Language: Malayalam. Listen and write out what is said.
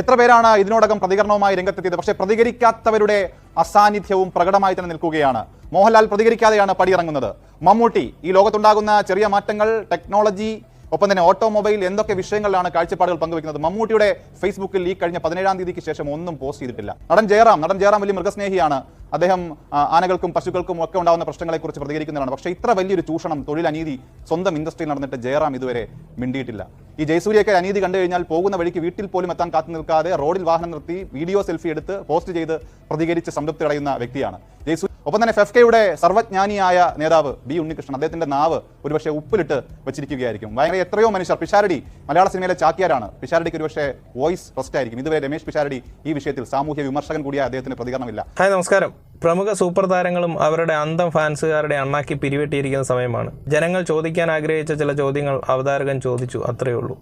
എത്ര പേരാണ് ഇതിനോടകം പ്രതികരണവുമായി രംഗത്തെത്തിയത്? പക്ഷേ പ്രതികരിക്കാത്തവരുടെ അസാന്നിധ്യവും പ്രകടമായി തന്നെ നിൽക്കുകയാണ്. മോഹൻലാൽ പ്രതികരിക്കാതെയാണ് പടിയിറങ്ങുന്നത്. മമ്മൂട്ടി ഈ ലോകത്തുണ്ടാകുന്ന ചെറിയ മാറ്റങ്ങൾ ടെക്നോളജി ഒപ്പം തന്നെ ഓട്ടോമൊബൈൽ എന്തൊക്കെ വിഷയങ്ങളിലാണ് കാഴ്ചപ്പാടുകൾ പങ്കുവെക്കുന്നത്? മമ്മൂട്ടിയുടെ ഫേസ്ബുക്കിൽ ഈ കഴിഞ്ഞ പതിനേഴാം തീയതിക്ക് ശേഷം ഒന്നും പോസ്റ്റ് ചെയ്തിട്ടില്ല. നടൻ ജയറാം നടൻ ജയറാം വലിയ മൃഗസ്നേഹിയാണ്. അദ്ദേഹം ആനകൾക്കും പശുക്കൾക്കും ഒക്കെ ഉണ്ടാകുന്ന പ്രശ്നങ്ങളെക്കുറിച്ച് പ്രതികരിക്കുന്നതാണ്. പക്ഷേ ഇത്ര വലിയൊരു ചൂഷണം തൊഴിലനീതി സ്വന്തം ഇൻഡസ്ട്രിയിൽ നടന്നിട്ട് ജയറാം ഇതുവരെ മിണ്ടിയിട്ടില്ല. ഈ ജയസൂര്യയൊക്കെ അനീതി കണ്ടു കഴിഞ്ഞാൽ പോകുന്ന വഴിക്ക് വീട്ടിൽ പോലും എത്താൻ കാത്തു നിൽക്കാതെ റോഡിൽ വാഹനം നിർത്തി വീഡിയോ സെൽഫി എടുത്ത് പോസ്റ്റ് ചെയ്ത് പ്രതികരിച്ച് സംതൃപ്തി അടയുന്ന വ്യക്തിയാണ്. ജയസൂര്യ ഒപ്പം തന്നെ ഫെഫ്കയുടെ സർവജ്ഞാനിയായ നേതാവ് ബി ഉണ്ണികൃഷ്ണൻ അദ്ദേഹത്തിന്റെ നാവ് ഒരുപക്ഷെ ഉപ്പിലിട്ട് വെച്ചിരിക്കുകയായിരിക്കും. ഭയങ്കര എത്രയോ മനുഷ്യർ. പിഷാരടി മലയാള സിനിമയിലെ ചാക്യാരാണ്. പിഷാരടിക്ക് ഒരുപക്ഷെ വോയിസ് റെസ്റ്റ് ആയിരിക്കും. ഇതുവരെ രമേശ് പിഷാരടി ഈ വിഷയത്തിൽ സാമൂഹ്യ വിമർശകൻ കൂടിയായ അദ്ദേഹത്തിന് പ്രതികരണമില്ല. ഹായ് നമസ്കാരം. പ്രമുഖ സൂപ്പർ താരങ്ങളും അവരുടെ അന്തം ഫാൻസുകാരുടെ അണ്ണാക്കി പിരിവെട്ടിയിരിക്കുന്ന സമയമാണ്. ജനങ്ങൾ ചോദിക്കാൻ ആഗ്രഹിച്ച ചില ചോദ്യങ്ങൾ അവതാരകൻ ചോദിച്ചു അത്രയേ ഉള്ളൂ.